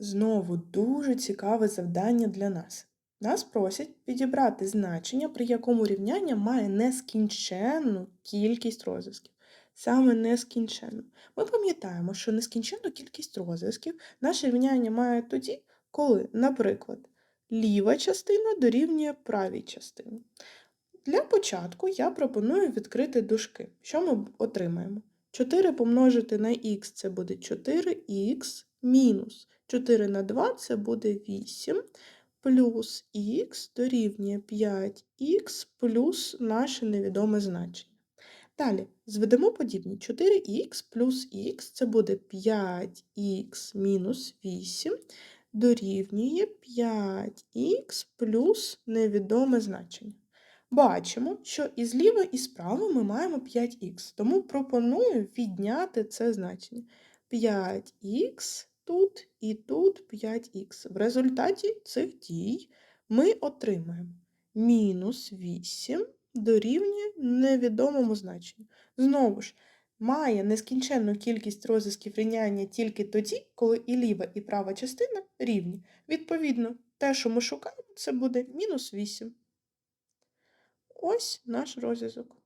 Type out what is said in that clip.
Знову дуже цікаве завдання для нас. Нас просять підібрати значення, при якому рівняння має нескінченну кількість розв'язків. Саме нескінченну. Ми пам'ятаємо, що нескінченну кількість розв'язків наше рівняння має тоді, коли, наприклад, ліва частина дорівнює правій частині. Для початку я пропоную відкрити дужки. Що ми отримаємо? 4 помножити на х це буде 4х мінус 4 на 2 це буде 8, плюс х дорівнює 5х плюс наше невідоме значення. Далі зведемо подібні 4х плюс х це буде 5х мінус 8 дорівнює 5х плюс невідоме значення. Бачимо, що і зліва, і справа ми маємо 5х, тому пропоную відняти це значення. 5х тут і тут 5х. В результаті цих дій ми отримаємо мінус 8 дорівнює невідомому значенню. Знову ж, має нескінченну кількість розв'язків рівняння тільки тоді, коли і ліва, і права частина рівні. Відповідно, те, що ми шукаємо, це буде мінус 8. Ось наш розв'язок.